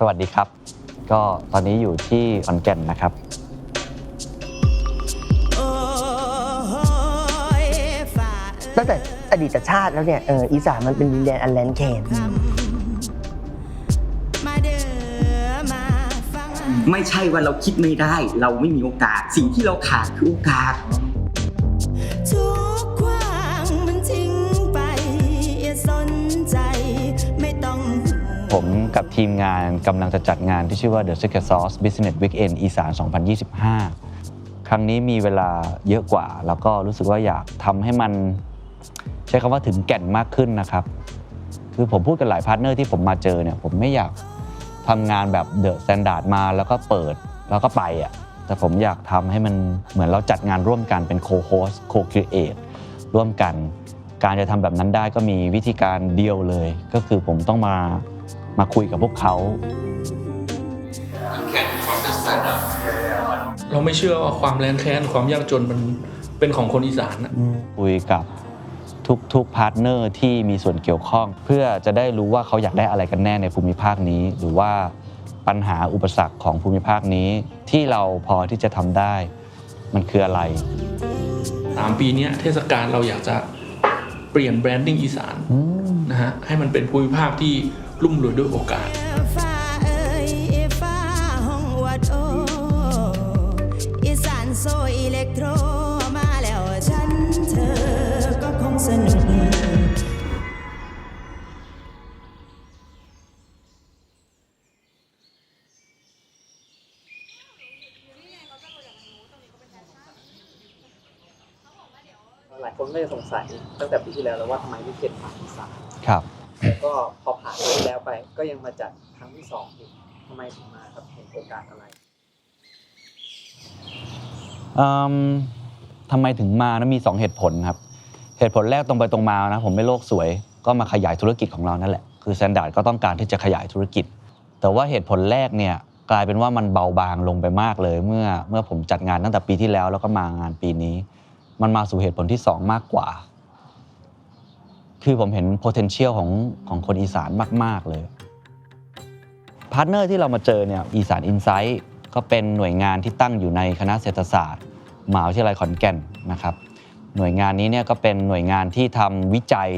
สวัสดีครับ ก็ตอนนี้อยู่ที่ขอนแก่นนะครับ ตั้งแต่อดีตชาติแล้วเนี่ยเอออีสานมันเป็นดินแดนอันแลนแคนมาเด้อมาฟังไม่ใช่ว่าเราคิดไม่ได้ เราไม่มีโอกาส สิ่งที่เราขาดคือโอกาส ผมกับทีมงานกำลังจะจัดงานที่ชื่อว่า The Secret Sauce Business Weekend อีสาน 2025 ครั้งนี้มีเวลาเยอะกว่า แล้วก็รู้สึกว่าอยากทำให้มัน ใช้คำว่าถึงแก่นมากขึ้นนะครับ คือผมพูดกับหลายพาร์ทเนอร์ที่ผมมาเจอเนี่ยผมไม่อยากทำงานแบบเดอะสแตนดาร์ดมาแล้วก็เปิดแล้วก็ไปอะแต่ผมอยากทำให้มันเหมือนเราจัดงานร่วมกันเป็นโคโฮสโคครีเอทร่วมกัน การจะทำแบบนั้นได้ก็มีวิธีการเดียวเลย ก็คือผมต้องมา มาคุยกับพวกเขา เราไม่เชื่อว่าความแรงแค้นความยากจนมันเป็นของคนอีสานอะคุยกับทุกๆพาร์ทเนอร์ที่มีส่วนเกี่ยวข้อง เพื่อจะได้รู้ว่าเขาอยากได้อะไรกันแน่ในภูมิภาคนี้ หรือว่าปัญหาอุปสรรคของภูมิภาคนี้ ที่เราพอที่จะทำได้ มันคืออะไรสามปีเนี้ยเทศกาลเราอยากจะเปลี่ยนแบรนดิ้งอีสานนะฮะให้มันเป็นภูมิภาคที่ รุ่มรวยด้วยโอกาสฟ้าเอ่ยฟ้าห้องวัดโออีสานโซอิเล็กโทรมาแล้วฉันเธอก็คงสนุกหลายคนก็จะสงสัยตั้งแต่ปีที่แล้วแล้วว่าทำไมไม่เข็ดผ่านอีสานครับ แล้วก็พอผ่านปีที่แล้วไป ก็ยังมาจัดครั้งที่สองอีกทำไมถึงมาครับเห็นโอกาสอะไรอืมทำไมถึงมานะมี 2 เหตุผลครับ เหตุผลแรกตรงไปตรงมานะผมไม่โลกสวย ก็มาขยายธุรกิจของเรานั่นแหละ คือแซนด์ดก็ต้องการที่จะขยายธุรกิจ แต่ว่าเหตุผลแรกเนี่ยกลายเป็นว่ามันเบาบางลงไปมากเลย เมื่อเมื่อผมจัดงานตั้งแต่ปีที่แล้วแล้วก็มางานปีนี้ มันมาสู่เหตุผลที่ 2 มากกว่า คือผมเห็น potential ของของคนอีสานมาก ๆ เลยพาร์ทเนอร์ที่เรามาเจอเนี่ยอีสานอินไซต์ก็เป็นหน่วยงานที่ตั้งอยู่ในคณะเศรษฐศาสตร์มหาวิทยาลัยขอนแก่นนะครับ หน่วยงานนี้เนี่ยก็เป็นหน่วยงานที่ทำวิจัย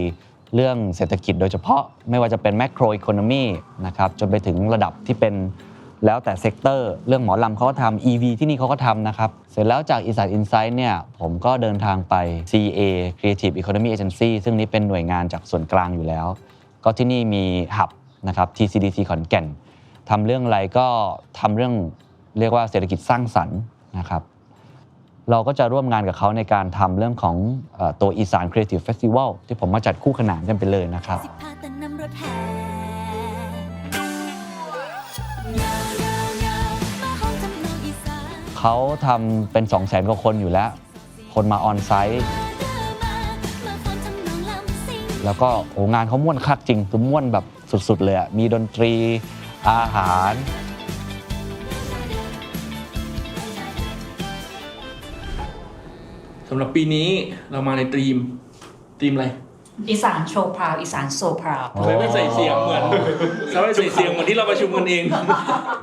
เรื่องเศรษฐกิจโดยเฉพาะ ไม่ว่าจะเป็นแมกโรอีโคโนมีนะครับจนไปถึงระดับที่เป็น แล้วแต่เซกเตอร์เรื่องหมอลำเขาก็ทำ EV ที่นี่เขาก็ทำนะครับ เสร็จแล้วจากอีสานอินไซต์เนี่ยผมก็เดินทางไป CA Creative Economy Agency ซึ่งนี้เป็นหน่วยงานจากส่วนกลางอยู่แล้ว ก็ที่นี่มีหับนะครับ TCDC ขอนแก่นทำเรื่องอะไรก็ทำเรื่องเรียกว่าเศรษฐกิจสร้างสรรค์นะครับเราก็จะร่วมงานกับเขาในการทำเรื่องของอตัวอีสาน Creative Festival ที่ผมมาจัดคู่ขนานกันไปเลยนะครับ เขาทำเป็น 2 0 0 0 0 0กว่าคนอยู่แล้ว คนมาออนไซต์ แล้วก็โอ้งานเขาม่วนคักจริงคือม่วนแบบสุด ๆ เลยอะมีดนตรีอาหาร สำหรับปีนี้เรามาในธีมธีมอะไร อีสานโชว์พราวอีสานโซพราวทำไมไม่ใส่เสียงเหมือนทำไมไม่ใส่เสียงเหมือนที่เราประชุมกันเอง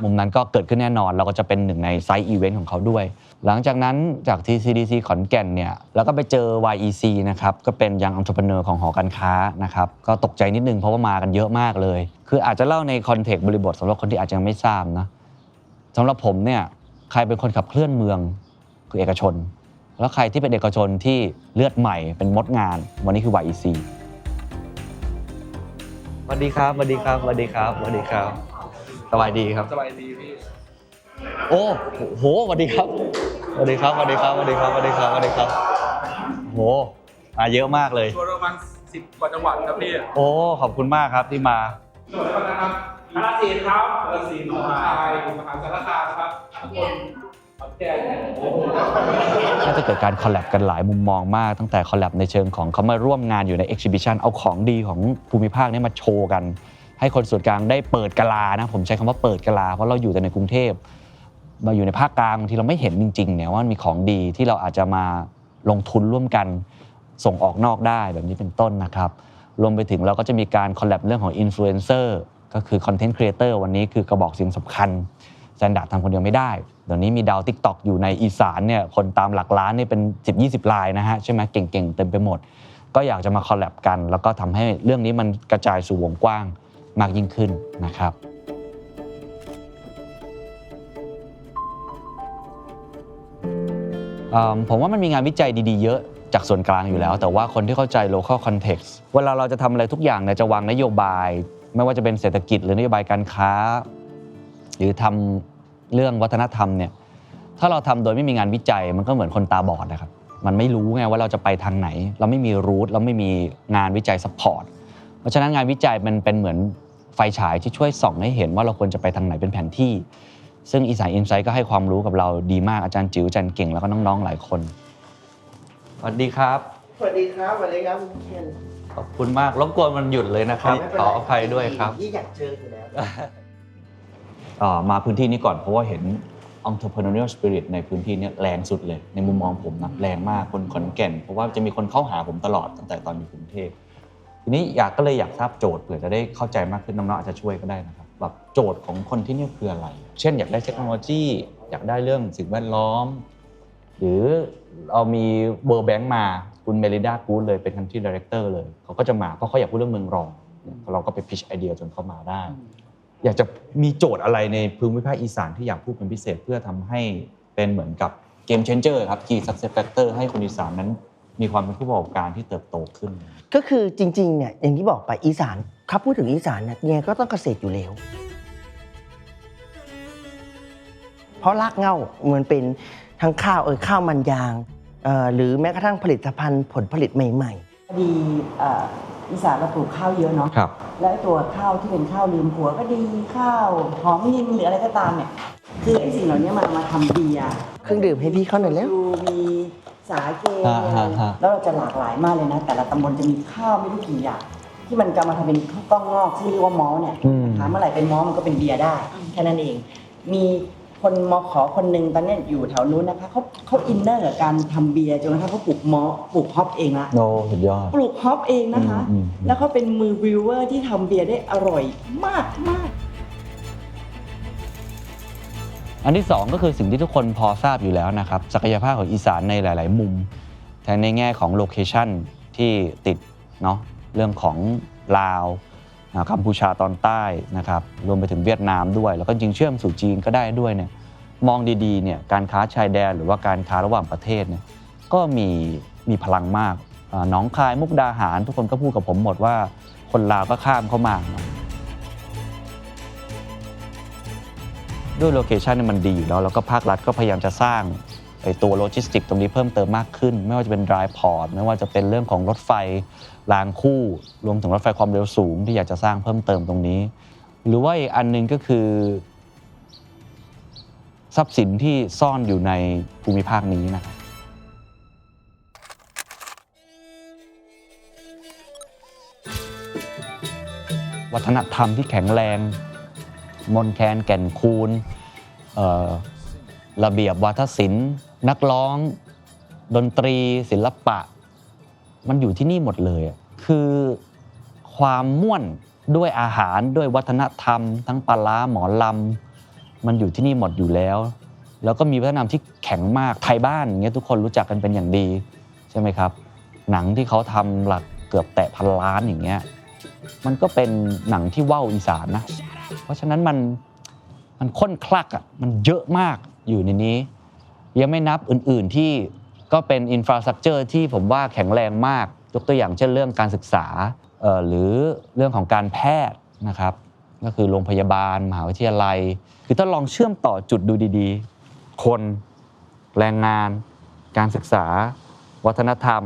มุมนั้นก็เกิดขึ้นแน่นอน เราก็จะเป็นหนึ่งในไซต์อีเวนต์ของเขาด้วย หลังจากนั้นจาก TCDC ขอนแก่นเนี่ยแล้วก็ไปเจอ YEC นะครับ ก็เป็นยังอั t เ e อร์ของหอการค้านะครับ ก็ตกใจนิดนึงเพราะว่ามากันเยอะมากเลย คืออาจจะเล่าในคอนเทกต์บริบทสำหรับคนที่อาจจะยังไม่ทราบนะสำหรับผมเนี่ยใครเป็นคนขับเคลื่อนเมืองคือเอกชน แล้วใครที่เป็นเอกชนที่เลือดใหม่เป็นมดงาน วันนี้คือ YEC สวัสดีครับสวัสดีครับสวัสดีครับสวัสดีครับสบายดีครับ สบายดีพี่ โอ้โหสวัสดีครับสวัสดีครับสวัสดีครับสวัสดีครับสวัสดีครับสวัสดีครับโหมาเยอะมากเลย ตัวประมาณสิบกว่าจังหวัดครับพี่โอ้ขอบคุณมากครับที่มาสวัสดีครับกาฬสินธุ์ครับกาฬสินธุ์มหาลัยมหาสารคามครับทุกคนขอ น่าจะเกิดการคอลแลบกันหลายมุมมองมาก ตั้งแต่คอลแลบในเชิงของเขามาร่วมงานอยู่ในเอ็กซิบิชันเอาของดีของภูมิภาคเนี้มาโชว์กัน ให้คนส่วนกลางได้เปิดกลานะ ผมใช้คำว่าเปิดกลา เพราะเราอยู่แต่ในกรุงเทพมาอยู่ในภาคกลางบางทีเราไม่เห็นจริงๆเนี่ยว่ามันมีของดีที่เราอาจจะมาลงทุนร่วมกันส่งออกนอกได้แบบนี้เป็นต้นนะครับ รวมไปถึงเราก็จะมีการคอลแลบเรื่องของอินฟลูเอนเซอร์ก็คือคอนเทนต์ครีเอเตอร์วันนี้คือกระบอกเสียงสำคัญ แซนดาร์ดทำคนเดียวไม่ได้เดี๋ยวนี้มีดาว t ิ k t o k อยู่ในอีสานเนี่ยคนตามหลักล้านนี่เป็น 10-20 ลายนะฮะใช่ไหมเก่งๆ เต็มไปหมด ก็อยากจะมาคอลแลบกัน แล้วก็ทำให้เรื่องนี้มันกระจายสู่วงกว้างมากยิ่งขึ้นนะครับผมว่ามันมีงานวิจัยดีๆเยอะจากส่วนกลางอยู่แล้ว แต่ว่าคนที่เข้าใจ local context เวลาเราจะทำอะไรทุกอย่างเนี่ยจะวางนโยบาย ไม่ว่าจะเป็นเศรษฐกิจหรือนโยบายการค้า หรือทำเรื่องวัฒนธรรมเนี่ยถ้าเราทำโดยไม่มีงานวิจัยมันก็เหมือนคนตาบอดนะครับมันไม่รู้ไงว่าเราจะไปทางไหน เราไม่มีรูทเราไม่มีงานวิจัยซัพพอร์ตเพราะฉะนั้นงานวิจัยมันเป็นเหมือนไฟฉายที่ช่วยส่องให้เห็นว่าเราควรจะไปทางไหนเป็นแผนที่ ซึ่งอีสานอินไซต์ก็ให้ความรู้กับเราดีมากอาจารย์จิ๋วอาจารย์เก่งแล้วก็น้องๆหลายคนสวัสดีครับสวัสดีครับสวัสดีครับคุณเคนขอบคุณมากรบกวนมันหยุดเลยนะครับไม่เป็นขไรออภัยด้วยครับที่อยากเจออยู่แล้วอ่า มาพื้นที่นี้ก่อนเพราะว่าเห็น entrepreneurial spirit ในพื้นที่นี้แรงสุดเลย ในมุมมองผมนะแรงมากคนขอนแก่น เพราะว่าจะมีคนเข้าหาผมตลอดตั้งแต่ตอนอยู่กรุงเทพทีนี้อยากก็เลยอยากทราบโจทย์เผื่อจะได้เข้าใจมากขึ้นน้องๆอาจจะช่วยก็ได้นะครับแบบโจทย์ของคนที่นี่คืออะไร เช่นอยากได้เทคโนโลยี อยากได้เรื่องสิ่งแวดล้อม หรือเรามีเบอร์แบงค์มาคุณเมลิดากูดเลยเป็นคันที่ดีเรคเตอร์เลยเขาก็จะมาเพราะเขาอยากพูดเรื่องเมืองรองเนี่ยเราก็ไปพิชไอเดียจนเขามาได้ อยากจะมีโจทย์อะไรในภูมิภาคอีสานที่อยากพูดเป็นพิเศษเพื่อทำให้เป็นเหมือนกับเกม c h นเจอร์ครับ key success factor ให้คนอีสานนั้น มีความเป็นผู้ประกอบการที่เติบโตขึ้น ก็คือจริงๆเนี่ยอย่างที่บอกไปอีสานครับพูดถึงอีสานเนี่ยยังไงก็ต้องเกษตรอยู่แล้ว เพราะรากเง้ามันเป็นทั้งข้าวเออข้าวมันยางเอ่อหรือแม้กระทั่งผลิตภัณฑ์ผลผลิตใหม่ พอดีเอ่ออีสานเราปลูกข้าวเยอะเนาะครับ และไอ้ตัวข้าวที่เป็นข้าวลืมผัวก็ดีข้าวหอมยินหรืออะไรก็ตามเนี่ย คือไอ้สิ่งเหล่านี้มันเอามาทำเบียร์ๆเครื่องดื่มให้พี่เขาหน่อยแล้ว ดูมีสาเกฮะฮะฮะ แล้วเราจะหลากหลายมากเลยนะ แต่ละตำบลจะมีข้าวไม่รู้กี่อย่างที่มันจะเอามาทำเป็นข้าวกล้องงอกที่เรียกว่ามอลเนี่ย อืม ถามเมื่อไหร่เป็นมอลมันก็เป็นเบียร์ได้แค่นั้นเอง มี คนมอขอคนหนึ่งตอนเนี้ยอยู่แถวนู้นนะคะเขาเขาอินเนอร์กับการทำเบียร์จนกระทั่งเขาปลูกมอลปลูกฮอปเองละโนสุดยอด ปลูกฮอปเองนะคะ อืมอืม แล้วเขาเป็นมือวิวเวอร์ที่ทำเบียร์ได้อร่อยมากมากอันที่สองก็คือสิ่งที่ทุกคนพอทราบอยู่แล้วนะครับศักยภาพของอีสานในหลาย ๆ มุมทั้งในแง่ของโลเคชันที่ติดเนาะเรื่องของลาวอ่า กัมพูชาตอนใต้นะครับรวมไปถึงเวียดนามด้วย แล้วก็จริงเชื่อมสู่จีนก็ได้ด้วยเนี่ยมองดีๆเนี่ยการค้าชายแดนหรือว่าการค้าระหว่างประเทศเนี่ยก็มีมีพลังมากอ่าหนองคายมุกดาหาร ทุกคนก็พูดกับผมหมดว่า คนลาวก็ข้ามเข้ามา ด้วยโลเคชันเนี่ยมันดีอยู่แล้วแล้วก็ภาครัฐก็พยายามจะสร้าง ไอตัวโลจิสติกตรงนี้เพิ่มเติมมากขึ้น ไม่ว่าจะเป็น dry port ไม่ว่าจะเป็นเรื่องของรถไฟรางคู่ รวมถึงรถไฟความเร็วสูงที่อยากจะสร้างเพิ่มเติมตรงนี้ หรือว่าอีกอันหนึงก็คือ ทรัพย์สินที่ซ่อนอยู่ในภูมิภาคนี้นะครับวัฒนธรรมที่แข็งแรง มนแคนแก่นคูณ ระเบียบวาทศิลป์ นักร้อง ดนตรี ศิลปะ มันอยู่ที่นี่หมดเลย คือความม่วนด้วยอาหารด้วยวัฒนธรรม ทั้งปลาร้าหมอลำ มันอยู่ที่นี่หมดอยู่แล้ว แล้วก็มีวัฒนธรรมที่แข็งมากไทยบ้านอย่างเงี้ยทุกคนรู้จักกันเป็นอย่างดี ใช่ไหมครับ หนังที่เขาทำหลักเกือบแตะพันล้านอย่างเงี้ยมันก็เป็นหนังที่ว้าอีสานนะ เพราะฉะนั้นมันมันค้นคลักอะมันเยอะมาก อยู่ในนี้ ยังไม่นับอื่นๆที่ก็เป็นอินฟราสตรักเจอร์ที่ผมว่าแข็งแรงมาก ยกตัวอย่างเช่นเรื่องการศึกษาหรือเรื่องของการแพทย์นะครับ ก็คือโรงพยาบาล มหาวิทยาลัย คือถ้าลองเชื่อมต่อจุดดูดีๆ คนแรงงาน การศึกษา วัฒนธรรม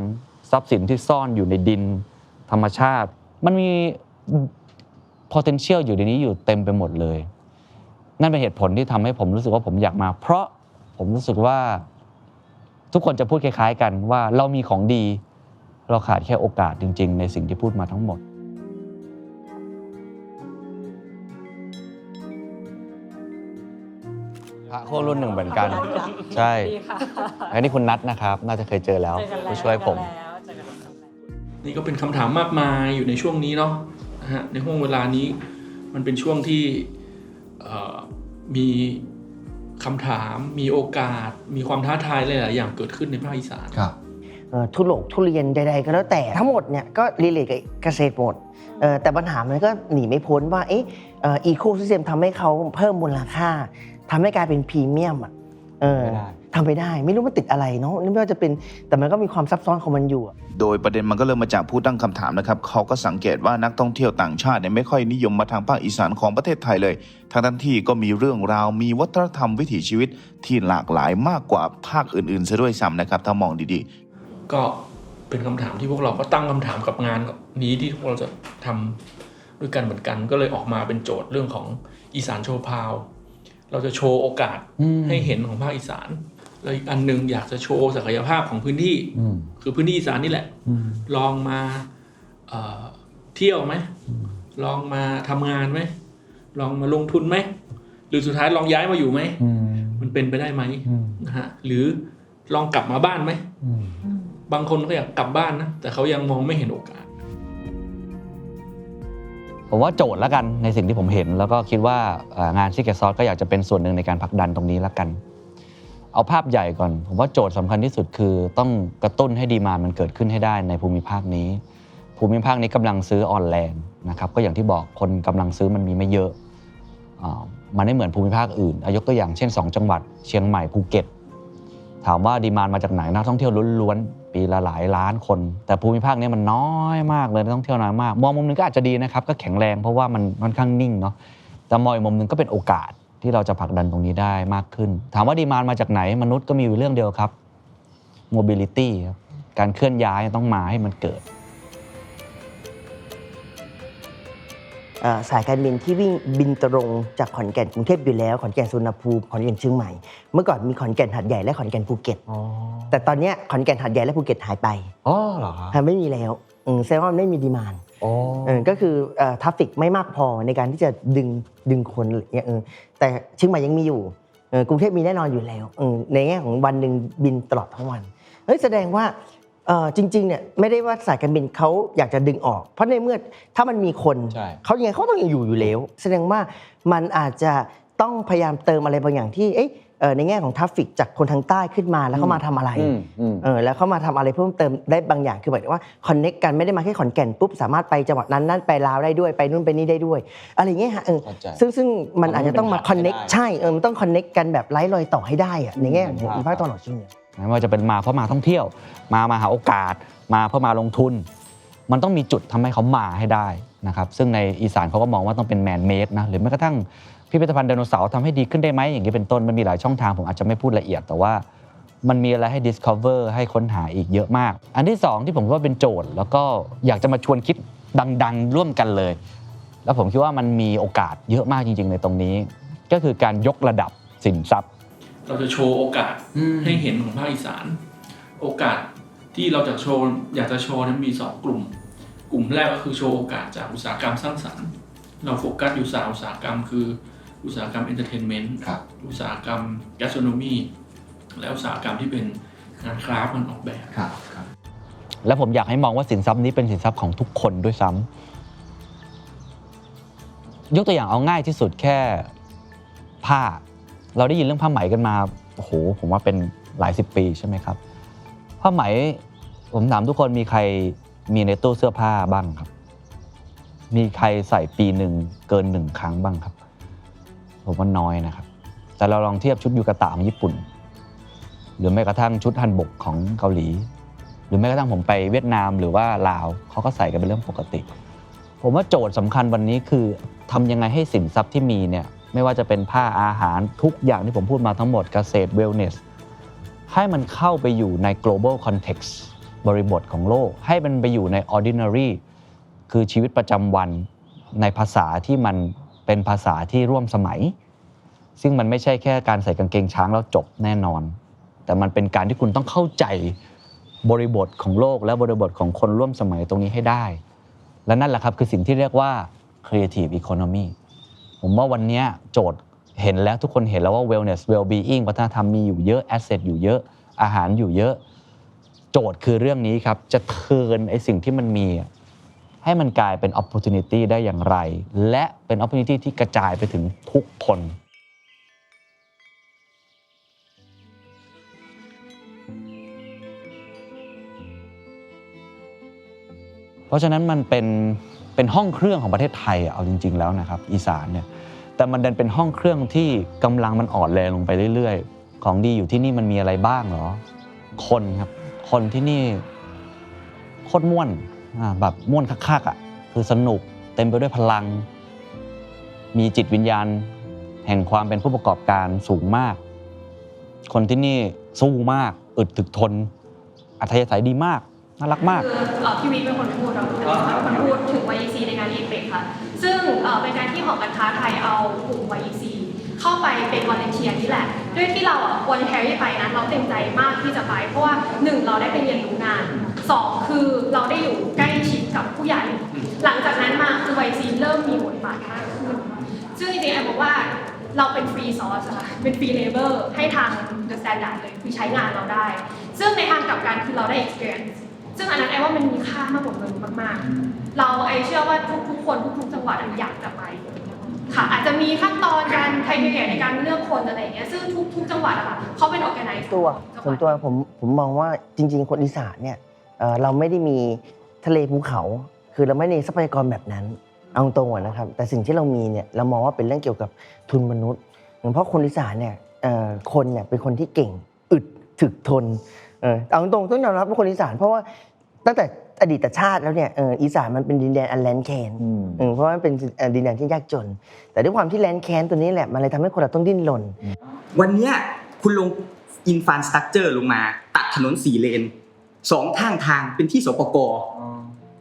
ทรัพย์สินที่ซ่อนอยู่ในดิน ธรรมชาติ มันมี potential อยู่ในนี้อยู่เต็มไปหมดเลย นั่นเป็นเหตุผลที่ทำให้ผมรู้สึกว่าผมอยากมา เพราะผมรู้สึกว่า ทุกคนจะพูดคล้าย ๆ กันว่าเรามีของดี เราขาดแค่โอกาสจริง ๆ ในสิ่งที่พูดมาทั้งหมดพระโครุ่นหนึ่งเหมือนกัน ใช่ดีค่ะอันนี้คุณนัทนะครับ น่าจะเคยเจอแล้วเจอกันแล้วผู้ช่วยผมเจอกันแล้วนี่ก็เป็นคำถามมากมายอยู่ในช่วงนี้เนาะนะฮะในห่วงเวลานี้ มันเป็นช่วงที่เอ่อ มีคำถาม มีโอกาส มีความท้าทายหลายๆอย่างเกิดขึ้นในภาคอีสานครับเอ่อทุโรกทุเรียนใดๆก็แล้วแต่ทั้งหมดเนี่ยก็รีเลทกับเกษตรหมดเอ่อแต่ปัญหามันก็หนีไม่พ้นว่าเอ๊ะอีโคซิสเต็มทำให้เขาเพิ่มมูลค่าทำให้กลายเป็นพรีเมียมอะ เออไม่ได้ทำไม่ได้ไม่รู้มันติดอะไรเนาะไม่ว่าจะเป็นแต่มันก็มีความซับซ้อนของมันอยู่อะโดยประเด็นมันก็เริ่มมาจากผู้ตั้งคำถามนะครับเขาก็สังเกตว่านักท่องเที่ยวต่างชาติเนี่ยไม่ค่อยนิยมมาทางภาคอีสานของประเทศไทยเลยทางทั้งที่ก็มีเรื่องราวมีวัฒนธรรมวิถีชีวิตที่หลากหลายมากกว่าภาคอื่นๆซะด้วยซ้ำนะครับถ้ามองดีๆ ก็เป็นคำถามที่พวกเราก็ตั้งคำถามกับงานนี้ที่พวกเราจะทำด้วยกันเหมือนกัน ก็เลยออกมาเป็นโจทย์เรื่องของอีสานโชว์พาว เราจะโชว์โอกาสอืมให้เห็นของภาคอีสานแล้วอีกอันหนึงอยากจะโชว์ศักยภาพของพื้นที่อืมคือพื้นที่อีสานนี่แหละอืมลองมาเอ่อเที่ยวไหมลองมาทำงานไหมลองมาลงทุนไหมหรือสุดท้ายลองย้ายมาอยู่ไหมอืมมันเป็นไปได้ไหมอืมนะฮะหรือลองกลับมาบ้านไหมอืมบางคนก็อยากกลับบ้านนะแต่เขายังมองไม่เห็นโอกาส ผมว่าโจทย์แล้วกันในสิ่งที่ผมเห็น แล้วก็คิดว่างานซิกเก็ตซอสก็อยากจะเป็นส่วนหนึ่งในการผลักดันตรงนี้แล้วกัน เอาภาพใหญ่ก่อน ผมว่าโจทย์สำคัญที่สุดคือต้องกระตุ้นให้ดีมาร์มันเกิดขึ้นให้ได้ในภูมิภาคนี้ ภูมิภาคนี้กำลังซื้อออนแลนด์นะครับก็อย่างที่บอกคนกำลังซื้อมันมีไม่เยอะมันไม่เหมือนภูมิภาคอื่นอายกตัวอย่างเช่น 2 จังหวัด เชียงใหม่ภูเก็ต ถามว่าดีมานมาจากไหนนักท่องเที่ยวล้วนๆปีละหลายล้านคน แต่ภูมิภาคนี้มันน้อยมากเลยนักท่องเที่ยวน้อยมาก มองมุมหนึงก็อาจจะดีนะครับก็แข็งแรงเพราะว่ามันค่อนข้างนิ่งเนาะแต่มองอีกมุมหนึงก็เป็นโอกาสที่เราจะผลักดันตรงนี้ได้มากขึ้น ถามว่าดีมานมาจากไหนมนุษย์ก็มีอยู่เรื่องเดียวครับ mobility ครับการเคลื่อนย้ายต้องมาให้มันเกิด สายการบินที่วิ่งบินตรงจากขอนแก่นกรุงเทพอยู่แล้ว ขอนแก่นสุวรรณภูมิขอนแก่นเชียงใหม่ เมื่อก่อนมีขอนแก่นหัดใหญ่และขอนแก่นภูเก็ตอ๋อแต่ตอนเนี้ยขอนแก่นหัดใหญ่และภูเก็ตหายไปอ๋อเหรอครับหาไม่มีแล้วอืมแสดงว่ามันไม่มีดีมานอ๋อเออก็คือทราฟฟิกไม่มากพอในการที่จะดึงดึงคนอะไรอย่างเงี้ยเออแต่เชียงใหม่ยังมีอยู่เออกรุงเทพมีแน่นอนอยู่แล้วเออในแง่ของวันหนึ่งบินตลอดทั้งวันเฮ้ยแสดงว่าเออ จริงๆเนี่ยไม่ได้ว่าสายการบินเขาอยากจะดึงออก เพราะในเมื่อถ้ามันมีคนใช่เขายังไงเขาต้องยังอยู่อยู่แล้ว แสดงว่ามันอาจจะต้องพยายามเติมอะไรบางอย่างที่เอ๊ะเอ่อในแง่ของทราฟฟิกจากคนทางใต้ขึ้นมาแล้วเขามาทำอะไรอืมอืมเออแล้วเขามาทำอะไรเพิ่มเติมได้บางอย่างคือแบบว่าคอนเน็กกันไม่ได้มาแค่ขอนแก่นปุ๊บสามารถไปจังหวัดนั้นนั่นไปลาวได้ด้วยไปนู่นไปนี่ได้ด้วย อะไรอย่างเงี้ยฮะเออเข้าใจซึ่งซึ่งมันอาจจะต้องมามันคอนเน็กเป็นใช่เออมันต้องคอนเน็กกันแบบไร้รอยต่อให้ได้อะในแง่ของเห็นภาพภูมิภาคตะวันออกเฉียงเหนือ ไม่ว่าจะเป็นมาเพราะมาท่องเที่ยว มามาหาโอกาส มาเพื่อมาลงทุน มันต้องมีจุดทำให้เขามาให้ได้นะครับซึ่งในอีสานเขาก็มองว่าต้องเป็นแมนเมดนะหรือแม้กระทั่งพิพิธภัณฑ์ไดโนเสาร์ทำให้ดีขึ้นได้ไหมอย่างนี้เป็นต้นมันมีหลายช่องทางผมอาจจะไม่พูดละเอียดแต่ว่ามันมีอะไรให้ discover ให้ค้นหาอีกเยอะมาก อันที่สองที่ผมว่าเป็นโจทย์ แล้วก็อยากจะมาชวนคิดดังๆ ร่วมกันเลย แล้วผมคิดว่ามันมีโอกาสเยอะมากจริง ๆ ในตรงนี้ ก็คือการยกระดับสินทรัพย์ เราจะโชว์โอกาสให้เห็นของภาคอีสาน โอกาสที่เราจะโชว์อยากจะโชว์นั้นมีสองกลุ่ม กลุ่มแรกก็คือโชว์โอกาสจากอุตสาหกรรมสร้างสรรค์ เราโฟกัสอยู่สามอุตสาหกรรม คืออุตสาหกรรมเอนเตอร์เทนเมนต์ครับอุตสาหกรรมแกสโ o นมีและอุตสาหกรรมที่เป็นงานคราฟต์งานออกแบบครับ แล้วผมอยากให้มองว่าสินทรัพย์นี้เป็นสินทรัพย์ของทุกคนด้วยซ้ำยกตัวอย่างเอาง่ายที่สุดแค่ผ้า เราได้ยินเรื่องผ้าไหมกันมาโอ้โหผมว่าเป็นหลายสิบปีใช่ไหมครับผ้าไหมผมถามทุกคนมีใครมีในตู้เสื้อผ้าบ้างครับ มีใครใส่ปีหนึ่งเกินหนึ่งครั้งบ้างครับ ผมว่าน้อยนะครับ แต่เราลองเทียบชุดยูกะตะของญี่ปุ่น หรือแม้กระทั่งชุดฮันบกของเกาหลี หรือแม้กระทั่งผมไปเวียดนามหรือว่าลาวเขาก็ใส่กันเป็นเรื่องปกติ ผมว่าโจทย์สำคัญวันนี้คือทำยังไงให้สินทรัพย์ที่มีเนี่ย ไม่ว่าจะเป็นผ้าอาหารทุกอย่างที่ผมพูดมาทั้งหมดเกษตร wellness ให้มันเข้าไปอยู่ใน global context บริบทของโลก ให้มันไปอยู่ใน ordinary คือชีวิตประจำวันในภาษาที่มันเป็นภาษาที่ร่วมสมัย ซึ่งมันไม่ใช่แค่การใส่กางเกงช้างแล้วจบแน่นอน แต่มันเป็นการที่คุณต้องเข้าใจบริบทของโลกและบริบทของคนร่วมสมัยตรงนี้ให้ได้ และนั่นแหละครับคือสิ่งที่เรียกว่า creative economy ผมว่าวันนี้โจทย์เห็นแล้วทุกคนเห็นแล้วว่า wellness well-being วัฒนธรรมมีอยู่เยอะ asset อยู่เยอะอาหารอยู่เยอะ โจทย์คือเรื่องนี้ครับ จะเทินไอสิ่งที่มันมี ให้มันกลายเป็น opportunity ได้อย่างไร และเป็น opportunity ที่กระจายไปถึงทุกคนเพราะฉะนั้นมันเป็น เป็นห้องเครื่องของประเทศไทยเอาจริง ๆ แล้วนะครับอีสานเนี่ยแต่มันดันเป็นห้องเครื่องที่กำลังมันอ่อนแรงลงไปเรื่อย ๆ ของดีอยู่ที่นี่มันมีอะไรบ้างเหรอ คนครับคนที่นี่โคตรม่วนอ่าแบบม่วนคักๆอะคือสนุกเต็มไปด้วยพลัง มีจิตวิญญาณ แห่งความเป็นผู้ประกอบการสูงมาก คนที่นี่สู้มาก อึดถึกทน อัธยาศัยดีมาก น่ารักมากคือเอ่อพี่วิทย์เป็นคนพูดเราเป็นคนพูดถึง YEC ในงานอีเปกค่ะ ซึ่งเอ่อเป็นการที่หอการค้าไทยเอากลุ่ม YEC เข้าไปเป็นวอลเนเทียนี่แหละ ด้วยที่เราอะวอลเนเทียไปนะเราเต็มใจมากที่จะไป เพราะว่าหนึ่งเราได้ไปเรียนรู้งานสองคือเราได้อยู่ใกล้ชิดกับผู้ใหญ่ หลังจากนั้นมาคือ YEC เริ่มมีบทบาทมากขึ้น ซึ่งจริงๆแอบบอกว่าเราเป็นฟรีซอร์สค่ะ เป็นฟรีเลเบอร์ให้ทาง The Standard เลยคือใช้งานเราได้ ซึ่งในทางกลับกันคือเราได้ experience ซึ่งอันนั้นไอ้ว่ามันมีค่ามากกว่าเงินมากๆ เราไอ้เชื่อว่าทุกๆคนทุกๆจังหวัดอยากจะไปค่ะอาจจะมีขั้นตอนการไทเทเนียในการเลือกคนอะไรอย่างเงี้ยซึ่งทุกๆจังหวัดอะค่ะเขาเป็น organize ตัวส่วนตัวผมผมมองว่าจริง ๆ คนอีสานเนี่ยเอ่อเราไม่ได้มีทะเลภูเขา คือเราไม่ได้มีทรัพยากรแบบนั้นเอาตรงๆอะนะครับ แต่สิ่งที่เรามีเนี่ยเรามองว่าเป็นเรื่องเกี่ยวกับทุนมนุษย์เพราะคนอีสานเนี่ยเอ่อคนเนี่ยเป็นคนที่เก่งอึดถึกทนเออเอาตรงๆต้องยอมรับว่าคนอีสานเพราะว่า ตั้งแต่อดีตชาติแล้วเนี่ยเอออีสานมันเป็นดินแดนอันแลนแคนเออเพราะว่ามันเป็นเอ่อดินแดนที่ยากจน แต่ด้วยความที่แลนแคนตัวนี้แหละมันเลยทำให้คนเราต้องดิ้นรนวันเนี้ยคุณลงอินฟานสตั๊กเจอร์ลงมา ตัดถนนสี่เลนสองข้างทางเป็นที่สปก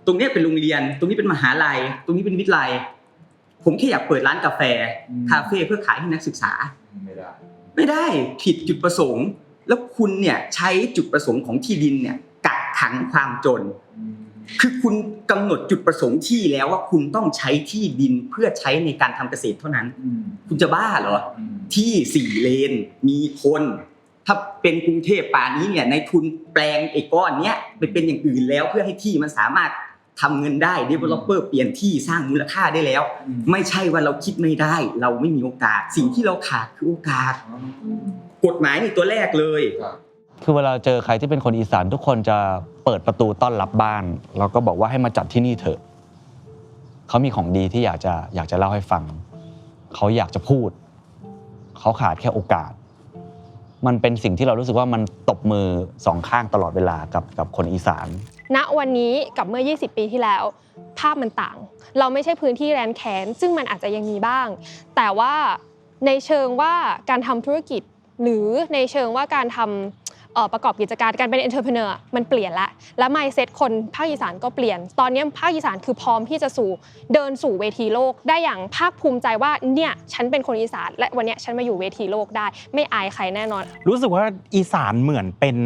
ตรงเนี้ยเป็นโรงเรียน ตรงนี้เป็นมหาลัย ตรงนี้เป็นวิทยาลัย ผมแค่อยากเปิดร้านกาแฟคาเฟ่เพื่อขายให้นักศึกษาไม่ได้ ไม่ได้ผิดจุดประสงค์ แล้วคุณเนี่ยใช้จุดประสงค์ของที่ดินเนี่ย กักขังความจน คือคุณกำหนดจุดประสงค์ที่แล้วว่าคุณต้องใช้ที่ดินเพื่อใช้ในการทำเกษตรเท่านั้น คุณจะบ้าเหรอ ที่สี่เลนมีคน ถ้าเป็นกรุงเทพป่านนี้เนี่ยในทุนแปลงไอ้ก้อนเนี้ยไปเป็นอย่างอื่นแล้วเพื่อให้ที่มันสามารถทำเงินได้ developer เปลี่ยนที่สร้างมูลค่าได้แล้ว ไม่ใช่ว่าเราคิดไม่ได้ เราไม่มีโอกาส สิ่งที่เราขาดคือโอกาส กฎหมายในตัวแรกเลย คือเวลาเจอใครที่เป็นคนอีสานทุกคนจะเปิดประตูต้อนรับบ้านแล้วก็บอกว่าให้มาจัดที่นี่เถอะเขามีของดีที่อยากจะอยากจะเล่าให้ฟังเขาอยากจะพูดเขาขาดแค่โอกาส มันเป็นสิ่งที่เรารู้สึกว่ามันตบมือสองข้างตลอดเวลากับกับคนอีสาน ณวันนี้กับเมื่อ 20 ปีที่แล้ว ภาพมันต่าง เราไม่ใช่พื้นที่แรนแคนซึ่งมันอาจจะยังมีบ้าง แต่ว่าในเชิงว่าการทำธุรกิจหรือในเชิงว่าการทำ ประกอบกิจการการเป็น entrepreneur มันเปลี่ยนละและ mindset คนภาคอีสานก็เปลี่ยน ตอนนี้ภาคอีสานคือพร้อมที่จะสู่เดินสู่เวทีโลก ได้อย่างภาคภูมิใจว่าเนี่ยฉันเป็นคนอีสาน และวันนี้ฉันมาอยู่เวทีโลกได้ ไม่อายใครแน่นอน รู้สึกว่าอีสานเหมือนเป็น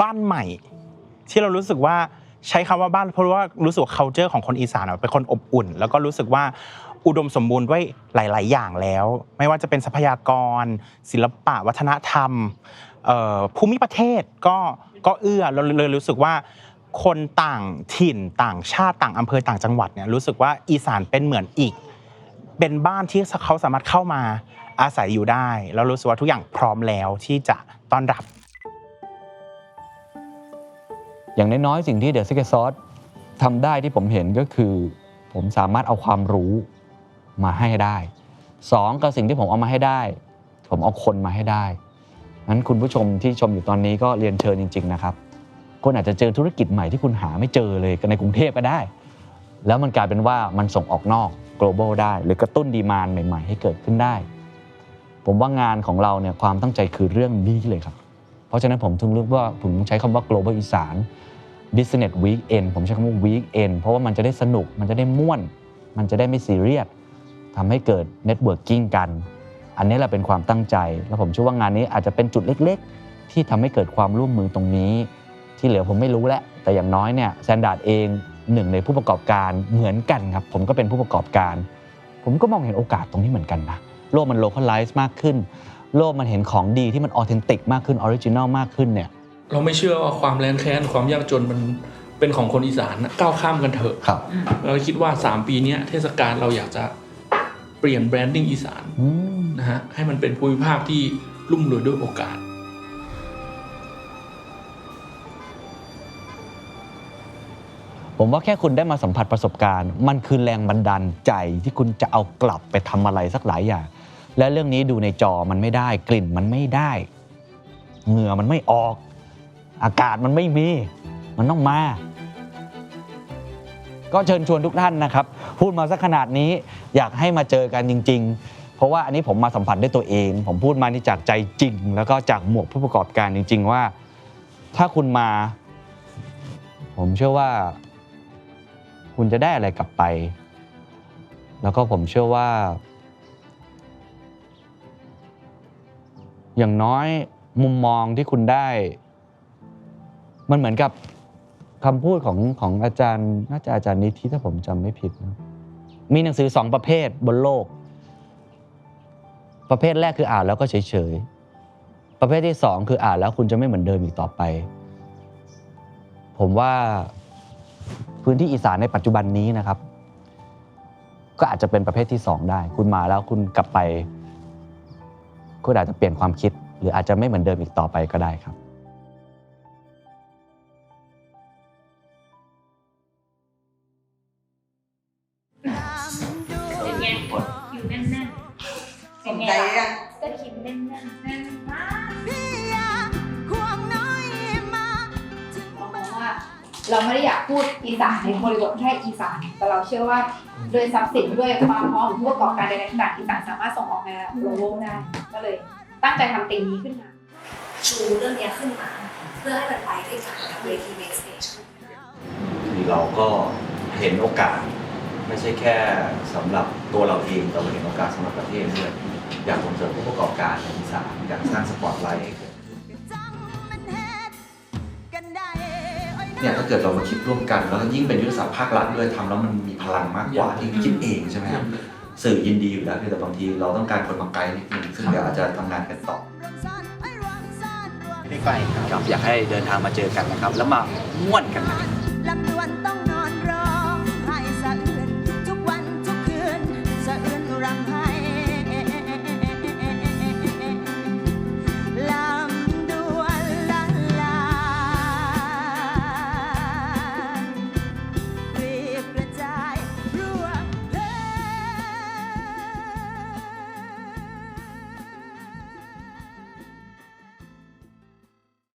บ้านใหม่ ที่เรารู้สึกว่าใช้คำว่าบ้านเพราะว่ารู้สึกว่า culture ของคนอีสานเป็นคนอบอุ่น แล้วก็รู้สึกว่า อุดมสมบูรณ์ด้วยหลาย ๆ อย่างแล้ว ไม่ว่าจะเป็นทรัพยากร ศิลปะวัฒนธรรมภูมิประเทศก็ก็เอื้อเราเลยรู้สึกว่าคนต่างถิ่นต่างชาติต่างอำเภอต่างจังหวัดเนี่ยรู้สึกว่าอีสานเป็นเหมือนอีก เป็นบ้านที่เขาสามารถเข้ามาอาศัยอยู่ได้ แล้วรู้สึกว่าทุกอย่างพร้อมแล้วที่จะต้อนรับ อย่างน้อยๆสิ่งที่เดอะซิกเกอร์ซอสทำได้ที่ผมเห็นก็คือ ผมสามารถเอาความรู้ มาให้ได้สองกับสิ่งที่ผมเอามาให้ได้ ผมเอาคนมาให้ได้งั้นคุณผู้ชมที่ชมอยู่ตอนนี้ก็เรียนเชิญจริง ๆ นะครับคุณอาจจะเจอธุรกิจใหม่ที่คุณหาไม่เจอเลยในกรุงเทพก็ได้ แล้วมันกลายเป็นว่ามันส่งออกนอก global ได้ หรือกระตุ้นดีมานใหม่ ๆ ให้เกิดขึ้นได้ ผมว่างานของเราเนี่ยความตั้งใจคือเรื่องนี้เลยครับ เพราะฉะนั้นผมถึงเลือกว่าผมใช้คำว่า global อีสาน business weekend ผมใช้คำว่า weekend เพราะว่ามันจะได้สนุกมันจะได้ม่วน มันจะได้ไม่ซีเรียส ทำให้เกิด networking กัน อันนี้แหละเป็นความตั้งใจ แล้วผมเชื่อว่างานนี้อาจจะเป็นจุดเล็ก ๆ ที่ทำให้เกิดความร่วมมือตรงนี้ ที่เหลือผมไม่รู้แหละ แต่อย่างน้อยเนี่ยแซนดาร์ดเองหนึ่งในผู้ประกอบการเหมือนกันครับ ผมก็เป็นผู้ประกอบการ ผมก็มองเห็นโอกาสตรงนี้เหมือนกันนะโลกมัน localize มากขึ้น โลกมันเห็นของดีที่มัน authentic มากขึ้น original มากขึ้นเนี่ยเราไม่เชื่อว่าความแรงแค้นความยากจนมันเป็นของคนอีสานน่ะก้าวข้ามกันเถอะครับเราคิดว่า 3 ปีเนี้ยเทศกาลเราอยากจะ เปลี่ยนแบรนดิ้งอีสานอืมนะฮะให้มันเป็นภูมิภาคที่รุ่มรวยด้วยโอกาสผมว่าแค่คุณได้มาสัมผัสประสบการณ์ มันคือแรงบันดาลใจที่คุณจะเอากลับไปทำอะไรสักหลายอย่าง และเรื่องนี้ดูในจอมันไม่ได้กลิ่นมันไม่ได้ เหงื่อมันไม่ออก อากาศมันไม่มี มันต้องมา ก็เชิญชวนทุกท่านนะครับ พูดมาสักขนาดนี้ อยากให้มาเจอกันจริง ๆ เพราะว่าอันนี้ผมมาสัมผัสด้วยตัวเอง ผมพูดมานี่จากใจจริง แล้วก็จากหมวกผู้ประกอบการจริง ๆ ว่า ถ้าคุณมา ผมเชื่อว่า คุณจะได้อะไรกลับไป แล้วก็ผมเชื่อว่า อย่างน้อยมุมมองที่คุณได้ มันเหมือนกับคำพูดของของอาจารย์ น่าจะอาจารย์นิธิถ้าผมจำไม่ผิดนะ มีหนังสือสองประเภทบนโลก ประเภทแรกคืออ่านแล้วก็เฉยๆ ประเภทที่สองคืออ่านแล้วคุณจะไม่เหมือนเดิมอีกต่อไป ผมว่าพื้นที่อีสานในปัจจุบันนี้นะครับ ก็อาจจะเป็นประเภทที่สองได้ คุณมาแล้วคุณกลับไป คุณอาจจะเปลี่ยนความคิด หรืออาจจะไม่เหมือนเดิมอีกต่อไปก็ได้ครับ ๆเป็นไงล่ะก็คิดแน่นๆแน่นมากพี่อยากควงน้อยมาเรามองว่าเราไม่ได้อยากพูดอีสานในบริบทแค่อีสาน แต่เราเชื่อว่าโดยทรัพย์สินด้วยความพร้อมของผู้ประกอบการใดๆต่างๆอีสานสามารถส่งออกในโลกได้ ก็เลยตั้งใจทำตีมนี้ขึ้นมา ชูเรื่องเนี้ยขึ้นมา เพื่อให้มันไปด้วยกันกับเวที next stage คือเราก็เห็นโอกาส ไม่ใช่แค่สำหรับตัวเราเองแต่เราเห็นโอกาสสำหรับประเทศด้วย อยากส่งเสริมผู้ประกอบการในอีสานอยากสร้างสปอตไลท์ให้เกิดขึ้นจังมันเฮ็ดกันได้โอ้ยเนี่ยถ้าเกิดเรามาคิดร่วมกัน แล้วก็ยิ่งเป็นยุทธศาสตร์ภาครัฐด้วยทำแล้วมันมีพลังมากกว่าที่คิดเองใช่ไหมครับสื่อยินดีอยู่แล้วเพียงแต่บางทีเราต้องการคนมาไกด์นิดนึงซึ่งเดี๋ยวอาจจะทำงานกันต่อรวมซ่อนไอ้รวมซ่อนรวมไม่ไกลครับอยากให้เดินทางมาเจอกันนะครับ แล้วมาม่วนกันนะลำดวนต้อง